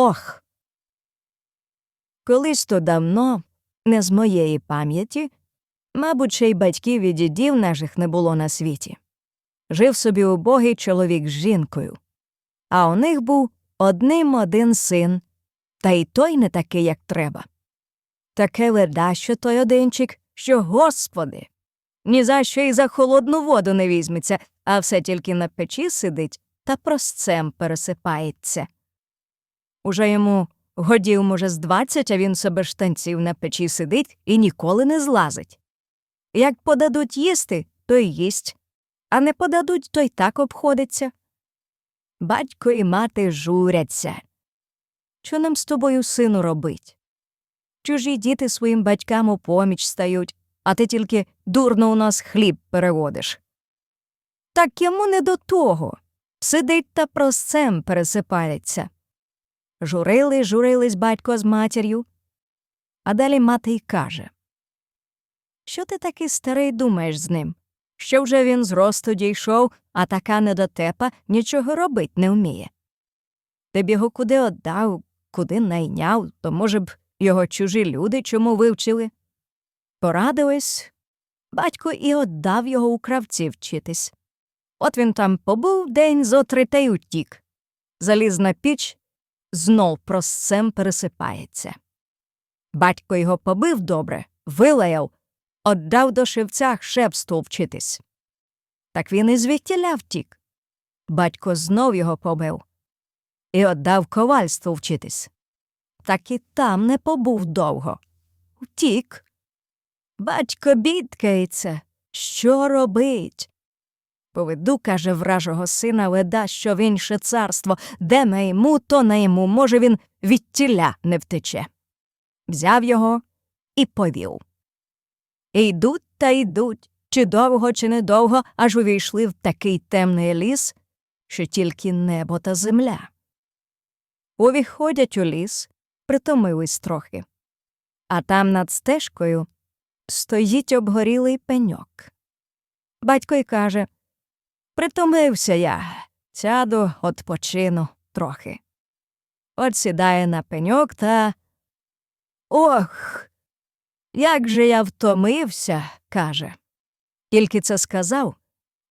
ох. Колись то давно, не з моєї пам'яті, мабуть, ще й батьків і дідів наших не було на світі. Жив собі убогий чоловік з жінкою, а у них був одним один син, та й той не такий, як треба. Таке ледащо той одинчик, що, господи, ні за що й за холодну воду не візьметься, а все тільки на печі сидить та простцем пересипається. Уже йому годів, може, з двадцять, а він себе штанців на печі сидить і ніколи не злазить. Як подадуть їсти, то й їсть, а не подадуть, то й так обходиться. Батько і мати журяться. Що нам з тобою, сину, робить? Чужі діти своїм батькам у поміч стають, а ти тільки дурно у нас хліб переводиш. Так йому не до того. Сидить та простцем пересипається. Журили, журились батько з матір'ю. А далі мати й каже Що ти такий старий думаєш з ним? Що вже він з росту дійшов, а така недотепа нічого робить не вміє. Ти б його куди отдав, куди найняв, то, може б, його чужі люди чому вивчили. Порадились, батько і отдав його у кравці вчитись. От він там побув день зо три та й утік. Заліз на піч, знов простцем пересипається. Батько його побив добре, вилаяв, отдав до шевця шепству вчитись. Так він і звідтіля втік. Батько знов його побив і отдав ковальству вчитись. Так і там не побув довго. Втік. Батько бідкається. Що робить? Поведу, каже вражого сина, леда, що в інше царство, де найму, то найму, може, він від тіля не втече. Взяв його і повів. Йдуть та йдуть, чи довго, чи недовго, аж увійшли в такий темний ліс, що тільки небо та земля. Увіходять у ліс, притомились трохи. А там над стежкою стоїть обгорілий пеньок. Батько й каже Притомився я, сяду, odpoчину трохи. От сідає на пеньок та. Ох, як же я втомився, каже. Тільки це сказав,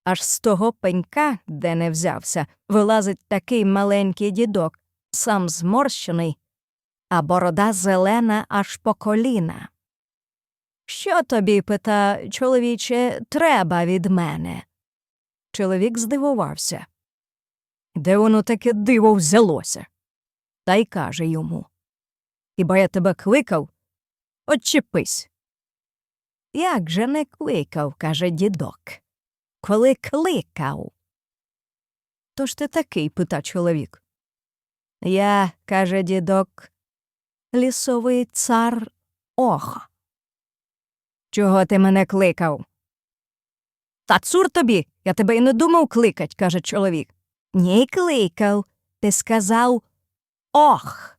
аж з того пенька, де не взявся, вилазить такий маленький дідок, сам зморщений, а борода зелена аж по коліна. Що тобі, пита, чоловіче, треба від мене? Чоловік здивувався. Де воно таке диво взялося? Та й каже йому. Хіба я тебе кликав? Отчепись. Як же не кликав, каже дідок. Коли кликав. То ж ти такий, пита чоловік. Я, каже дідок, лісовий цар Оха. Чого ти мене кликав? Та цур тобі, я тебе й не думав кликать, каже чоловік. Ні, кликав. Ти сказав ох.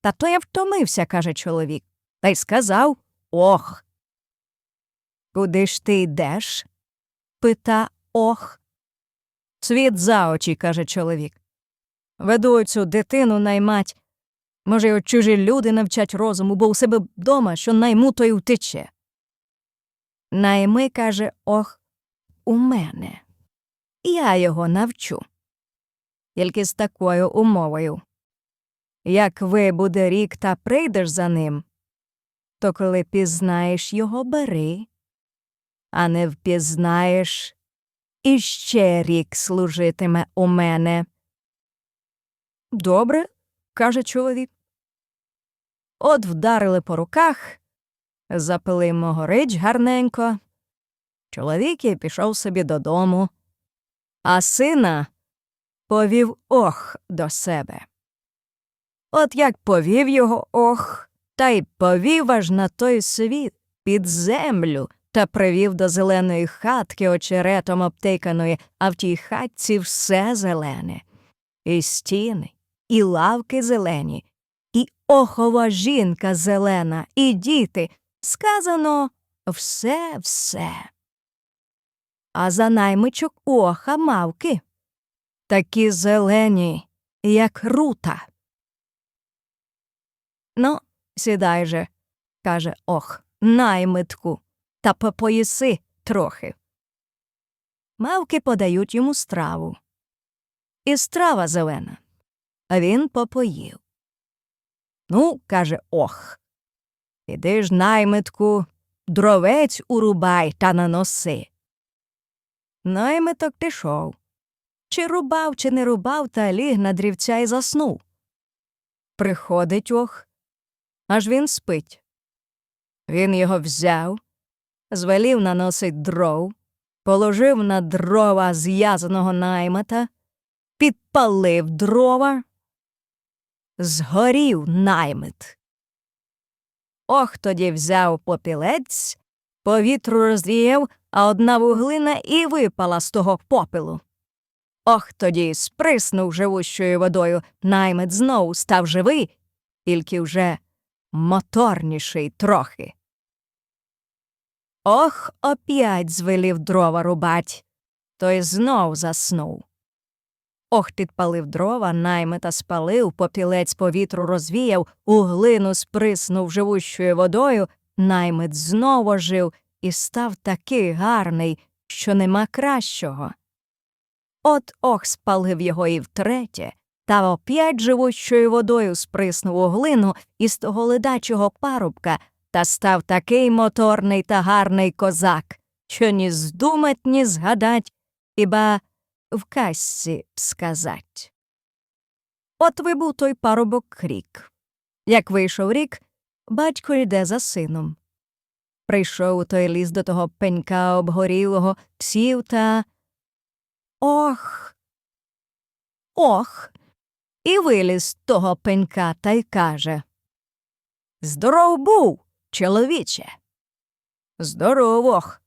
Та то я втомився, каже чоловік. Та й сказав ох. Куди ж ти йдеш? пита ох. Світ за очі, каже чоловік. Веду цю дитину наймать. Може, його чужі люди навчать розуму, бо у себе вдома, що найму, то й втече. Найми, каже, ох, у мене. Я його навчу. Тільки з такою умовою. Як вибуде рік та прийдеш за ним, то коли пізнаєш його, бери, а не впізнаєш, іще рік служитиме у мене. Добре, каже чоловік. От вдарили по руках, запили могорич гарненько. Чоловік і пішов собі додому, а сина повів ох до себе. От як повів його ох, та й повів аж на той світ під землю та привів до зеленої хатки очеретом обтиканої, а в тій хатці все зелене, і стіни, і лавки зелені, і охова жінка зелена, і діти. Сказано все все. А за наймичок оха мавки. Такі зелені, як рута. Ну, сідай же, каже ох, наймитку, та попоїси трохи. Мавки подають йому страву. І страва зелена. А він попоїв. Ну, каже ох. Іди ж, наймитку, дровець урубай та наноси. Наймиток пішов. Чи рубав, чи не рубав, та ліг на дрівця й заснув. Приходить ох, аж він спить. Він його взяв, звелів наносить дров, положив на дрова зв'язаного наймита, підпалив дрова, згорів наймит. Ох тоді взяв попілець, повітру розвіяв, а одна вуглина і випала з того попелу. Ох тоді сприснув живущою водою, наймит знову став живий, тільки вже моторніший трохи. Ох, оп'ять звелів дрова рубать, той знов заснув. Ох, підпалив дрова, наймита спалив, попілець повітру розвіяв, у глину сприснув живущою водою, наймит знову ожив і став такий гарний, що нема кращого. От ох спалив його і втретє, та оп'ять живущою водою сприснув у глину із того ледачого парубка та став такий моторний та гарний козак, що ні здумать, ні згадать, хіба в казці сказать. От вибув той парубок рік. Як вийшов рік, батько йде за сином. Прийшов у той ліс до того пенька обгорілого, сів та. Ох. Ох. І виліз з того пенька та й каже Здоров був, чоловіче. Здоров, ох.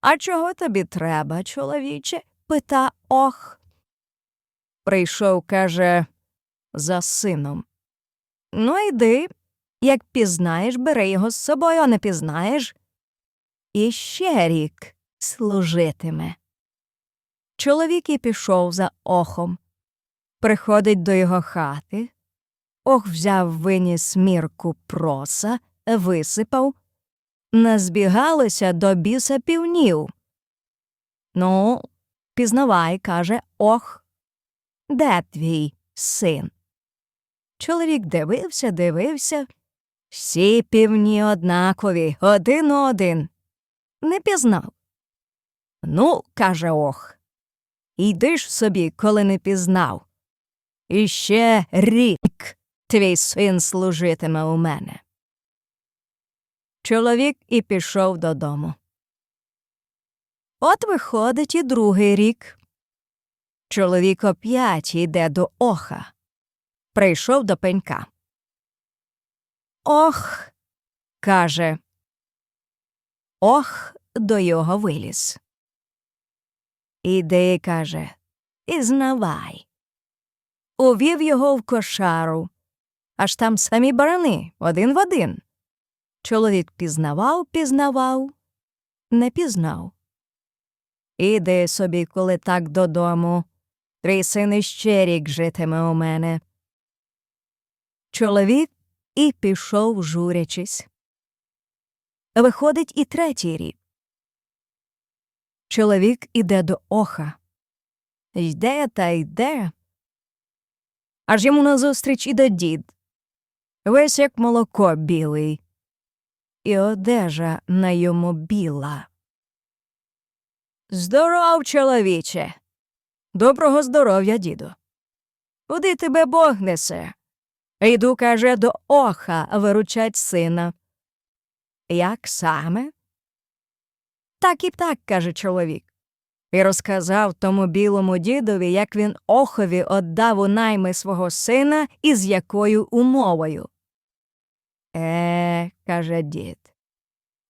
А чого тобі треба, чоловіче? пита ох. Прийшов, каже, за сином. Ну, йди, як пізнаєш, бери його з собою, а не пізнаєш. І ще рік служитиме. Чоловік і пішов за охом. Приходить до його хати. Ох взяв виніс мірку проса, висипав. Назбігалося до біса півнів. Ну, пізнавай, каже, ох, де твій син? Чоловік дивився, дивився. Всі півні однакові, один у один. Не пізнав. Ну, каже ох. Йди ж собі, коли не пізнав. Іще рік твій син служитиме у мене. Чоловік і пішов додому. От виходить і другий рік. Чоловік оп'ять йде до оха. Прийшов до пенька. Ох, каже. Ох, до його виліз. Іди, каже, і знавай. Увів його в кошару, аж там самі барани один в один. Чоловік пізнавав, пізнавав, не пізнав. Іди собі, коли так додому. Твій син іще рік житиме у мене. Чоловік і пішов, журячись. Виходить і третій рік. Чоловік іде до оха. Йде та йде. Аж йому назустріч іде дід. Весь як молоко білий. І одежа на йому біла. Здоров, чоловіче. Доброго здоров'я, діду. Куди тебе Бог несе? Йду, каже, до оха виручать сина. Як саме? Так і так, каже чоловік. І розказав тому білому дідові, як він охові оддав у найми свого сина і з якою умовою. Е, каже дід.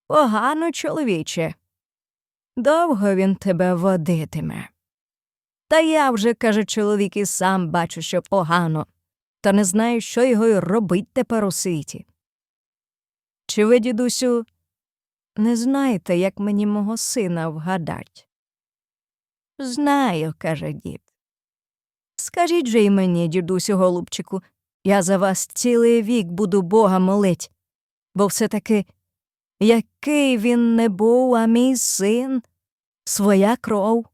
Погано, чоловіче. Довго він тебе водитиме. Та я вже, каже чоловік, і сам бачу, що погано, та не знаю, що його й робить тепер у світі. Чи ви, дідусю, не знаєте, як мені мого сина вгадать? Знаю, каже дід. Скажіть же й мені, дідусю голубчику, Я за вас цілий вік буду Бога молить, бо все-таки, який він не був, а мій син, своя кров.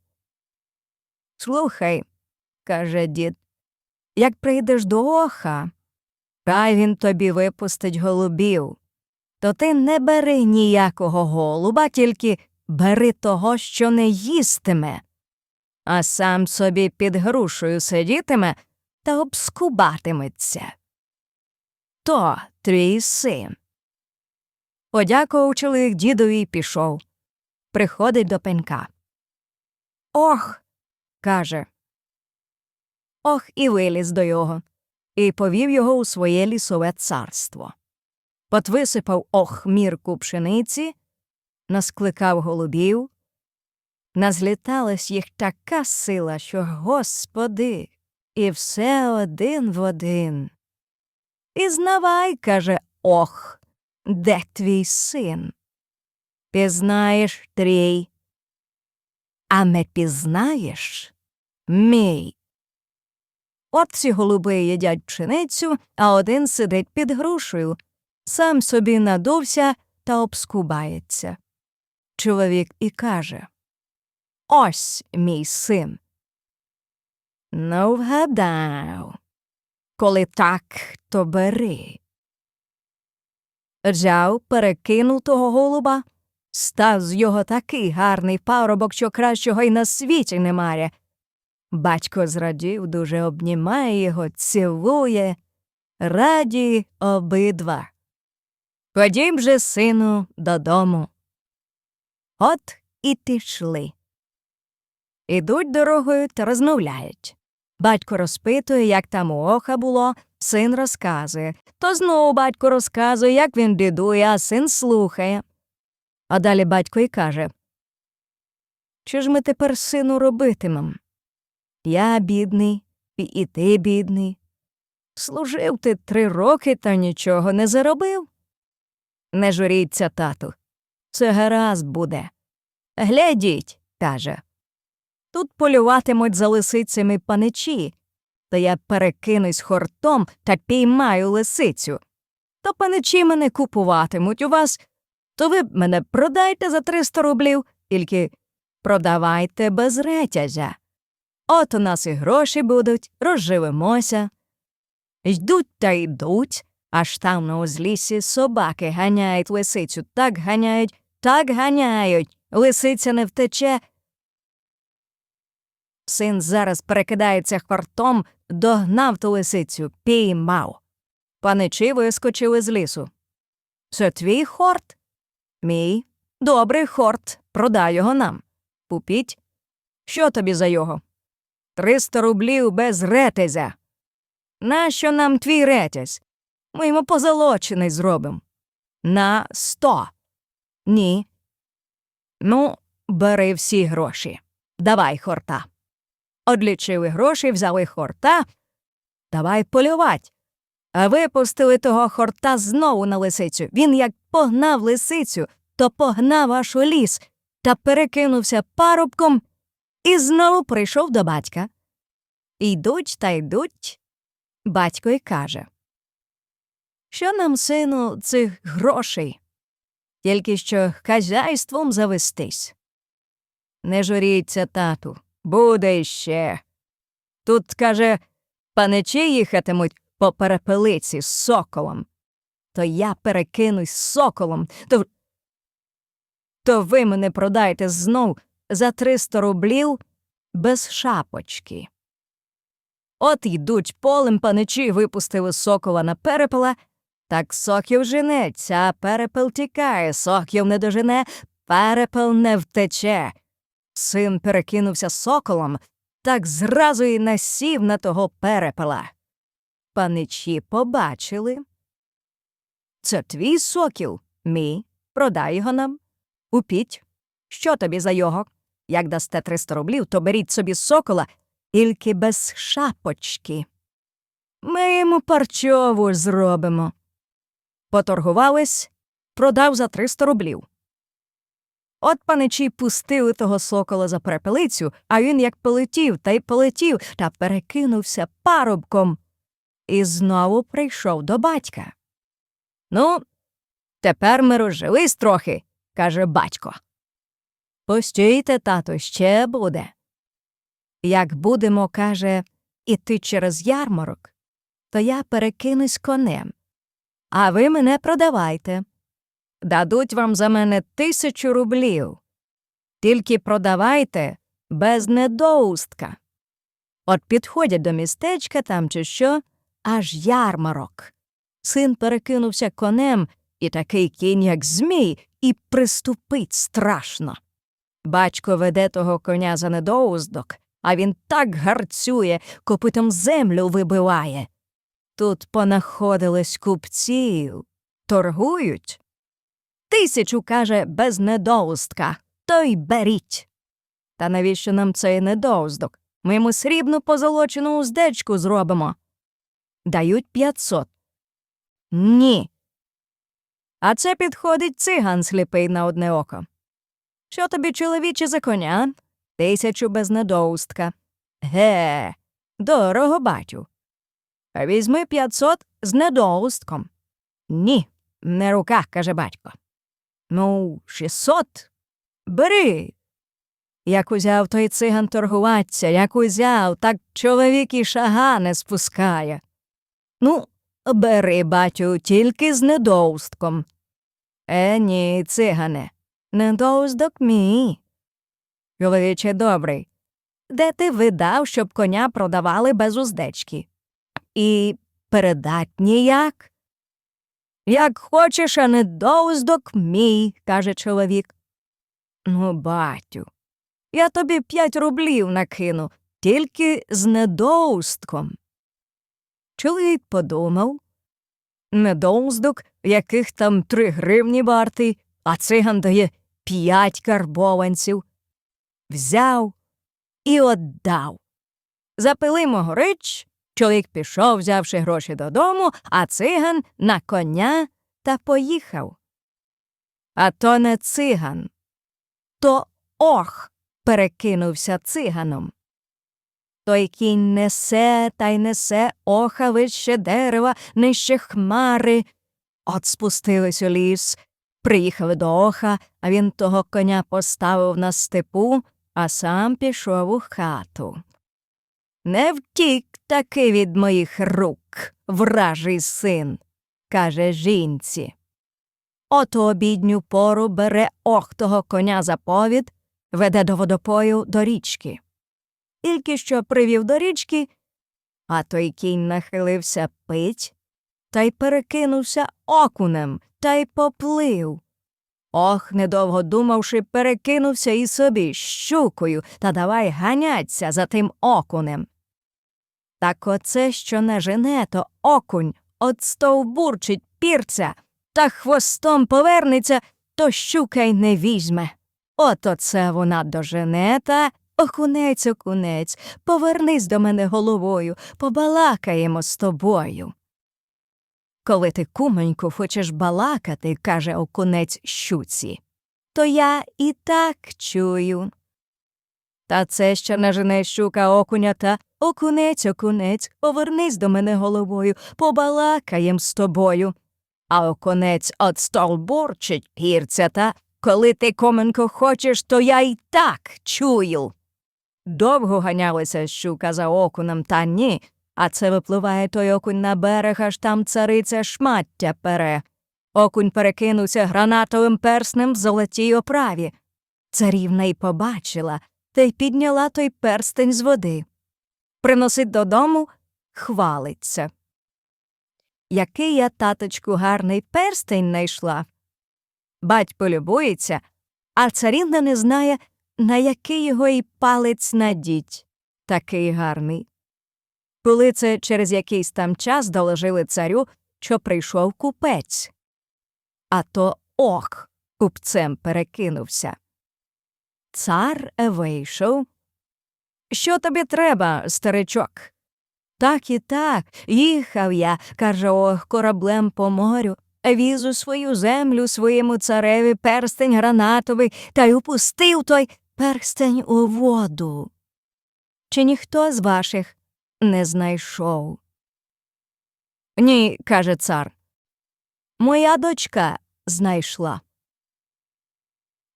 Слухай, каже дід, як прийдеш до оха, хай він тобі випустить голубів, то ти не бери ніякого голуба, тільки бери того, що не їстиме, а сам собі під грушею сидітиме та обскубатиметься. То твій син. Подякував чоловік дідові й пішов. Приходить до пенька. Ох. каже. Ох, і виліз до його, і повів його у своє лісове царство. От висипав ох мірку пшениці, наскликав голубів. Назліталась їх така сила, що, господи, і все один в один. І знавай, каже, ох, де твій син? Пізнаєш трій, а не пізнаєш мій. От ці голуби їдять пшеницю, а один сидить під грушею, сам собі надувся та обскубається. Чоловік і каже Ось мій син. Ну, вгадав. Коли так, то бери. Взяв, перекинув того голуба, став з його такий гарний парубок, що кращого й на світі немає. Батько зрадів, дуже обнімає його, цілує, раді обидва. Ходім же, сину, додому. От і пішли. Ідуть дорогою та розмовляють. Батько розпитує, як там у оха було, син розказує. То знову батько розказує, як він бідує, а син слухає. А далі батько й каже Що ж ми тепер, сину, робитимем? Я бідний, і, ти бідний. Служив ти три роки та нічого не заробив. Не журіться, тату. Це гаразд буде. Глядіть, каже. Тут полюватимуть за лисицями паничі, та я перекинусь хортом та піймаю лисицю. То паничі мене купуватимуть у вас, то ви мене продайте за 300 рублів, тільки продавайте без ретязя. От у нас і гроші будуть, розживемося. Йдуть та йдуть, аж там на узліссі собаки ганяють лисицю, так ганяють, так ганяють, лисиця не втече. Син зараз перекидається хвартом, догнав ту лисицю, піймав. Паничі вискочили з лісу. Це твій хорт? Мій. Добрий хорт. Продай його нам. Купіть. Що тобі за його? Триста рублів без ретезя. Нащо нам твій ретязь? Ми йому позолочений зробимо. На сто. Ні. Ну, бери всі гроші. Давай хорта. Одлічили гроші, взяли хорта. Давай полювать. А випустили того хорта знову на лисицю. Він як погнав лисицю, то погнав аж у ліс та перекинувся парубком і знову прийшов до батька. Йдуть та йдуть. Батько й каже Що нам, сину, цих грошей? Тільки що хазяйством завестись. Не журіться, тату, буде іще. Тут, каже, паничі їхатимуть по перепелиці з соколом. То я перекинусь соколом, то. То ви мене продаєте знов за 300 рублів без шапочки. От йдуть полем паничі випустили сокола на перепела, так соків женеться, перепел тікає, соків не дожене, перепел не втече. Син перекинувся соколом, так зразу й насів на того перепела. Паничі побачили. Це твій сокіл, мій, продай його нам. Упіть. Що тобі за його? Як дасте 300 рублів, то беріть собі сокола, тільки без шапочки. Ми йому парчову зробимо. Поторгувались, продав за 300 рублів. От паничі пустили того сокола за перепелицю, а він як полетів та й полетів та перекинувся парубком і знову прийшов до батька. Ну, тепер ми розжились трохи, каже батько. Постійте, тато, ще буде. Як будемо, каже, іти через ярмарок, то я перекинусь конем, а ви мене продавайте. Дадуть вам за мене тисячу рублів. Тільки продавайте без недоустка. От підходять до містечка там чи що, аж ярмарок. Син перекинувся конем, і такий кінь, як змій, і приступить страшно. Батько веде того коня за недоуздок, а він так гарцює, копитом землю вибиває. Тут понаходились купців, торгують. Тисячу, каже, без недоустка, то й беріть. Та навіщо нам цей недоуздок? Ми йому срібну позолочену уздечку зробимо. Дають п'ятсот. Ні. А це підходить циган сліпий на одне око. Що тобі, чоловіче, за коня? Тисячу без недоустка. Ге, дорого, батю. Візьми п'ятсот з недоустком. Ні, не рука, каже батько. Ну, шістсот. Бери. Як узяв той циган торгуватися, як узяв, так чоловік і шага не спускає. Ну, бери, батю, тільки з недоустком. Е, ні, цигане, недоуздок мій. Чоловіче добрий, де ти видав, щоб коня продавали без уздечки? І передать ніяк? Як хочеш, а недоуздок мій, каже чоловік. Ну, батю, я тобі п'ять рублів накину, тільки з недоустком. Чоловік подумав. Недоуздок, яких там три гривні вартий, а циган дає п'ять карбованців. Взяв і отдав. Запили могорич, чоловік пішов, взявши гроші додому, а циган на коня та поїхав. А то не циган, то ох перекинувся циганом. Той кінь несе та й несе оха вище дерева, нижче хмари. От спустились у ліс, приїхали до оха, а він того коня поставив на степу, а сам пішов у хату. Не втік таки від моїх рук, вражий син, каже жінці. От у обідню пору бере ох того коня за повід, веде до водопою до річки. Тільки що привів до річки, а той кінь нахилився пить, та й перекинувся окунем, та й поплив. Ох, недовго думавши, перекинувся і собі щукою та давай ганяться за тим окунем. Так оце, що не жене, то окунь от стовбурчить пірця, та хвостом повернеться, то щука й не візьме. От оце вона дожене та окунець, окунець, повернись до мене головою, побалакаємо з тобою. Коли ти, кумоньку, хочеш балакати, каже окунець щуці, то я і так чую. Та це ще не жене щука окуня та окунець, окунець, повернись до мене головою, побалакаєм з тобою. А окунець от столбурчить пірця та коли ти, коменко, хочеш, то я й так чую. Довго ганялася щука за окунем, та ні, а це випливає той окунь на берег, аж там цариця шмаття пере. Окунь перекинувся гранатовим перснем в золотій оправі. Царівна й побачила, та й підняла той перстень з води. Приносить додому, хвалиться. Який я, таточку, гарний перстень найшла. Батько любується, а царівна не знає, на який його й палець надіть. Такий гарний. Коли це через якийсь там час доложили царю, що прийшов купець. А то ох, купцем перекинувся. Цар вийшов. Що тобі треба, старичок? Так і так, їхав я, каже ох, кораблем по морю, віз у свою землю своєму цареві перстень гранатовий та й упустив той перстень у воду. Чи ніхто з ваших не знайшов? Ні, каже цар. Моя дочка знайшла.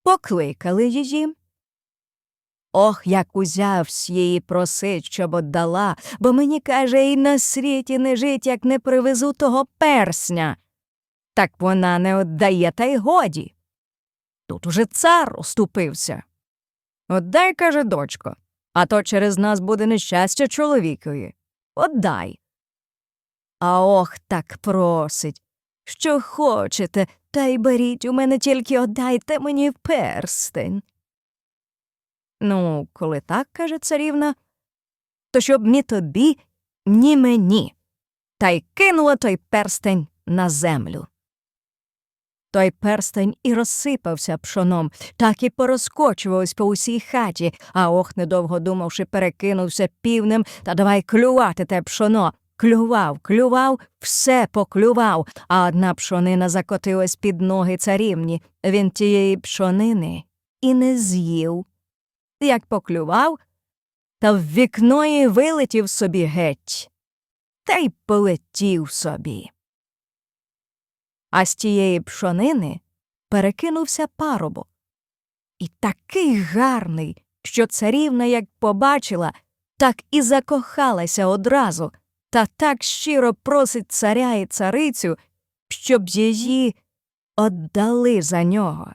Покликали її. Ох, як узявсь її просить, щоб отдала, бо мені каже, і на світі не жить, як не привезу того персня. Так вона не отдає, та й годі. Тут уже цар уступився. Отдай, каже дочко, а то через нас буде нещастя чоловікові. Отдай. А ох, так просить. Що хочете, та й беріть у мене тільки отдайте мені перстень. Ну, коли так, каже царівна, то щоб ні тобі, ні мені. Та й кинула той перстень на землю. Той перстень і розсипався пшоном, так і порозкочувався по усій хаті, а ох, недовго думавши, перекинувся півнем та давай клювати те пшоно. Клював, клював, все поклював, а одна пшонина закотилась під ноги царівні. Він тієї пшонини і не з'їв. Як поклював, та в вікно і вилетів собі геть, та й полетів собі. А з тієї пшонини перекинувся парубок. І такий гарний, що царівна, як побачила, так і закохалася одразу, та так щиро просить царя і царицю, щоб її отдали за нього.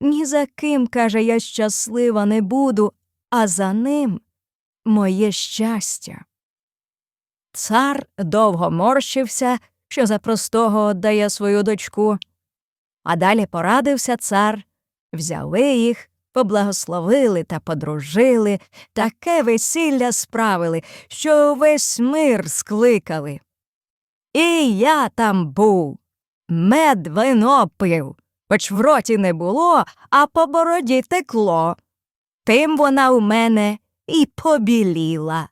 Ні за ким, каже, я щаслива не буду, а за ним моє щастя. Цар довго морщився, що за простого отдає свою дочку. А далі порадився цар, взяли їх, поблагословили та подружили, таке весілля справили, що увесь мир скликали. І я там був, мед вино пив, хоч в роті не було, а по бороді текло. Тим вона у мене і побіліла.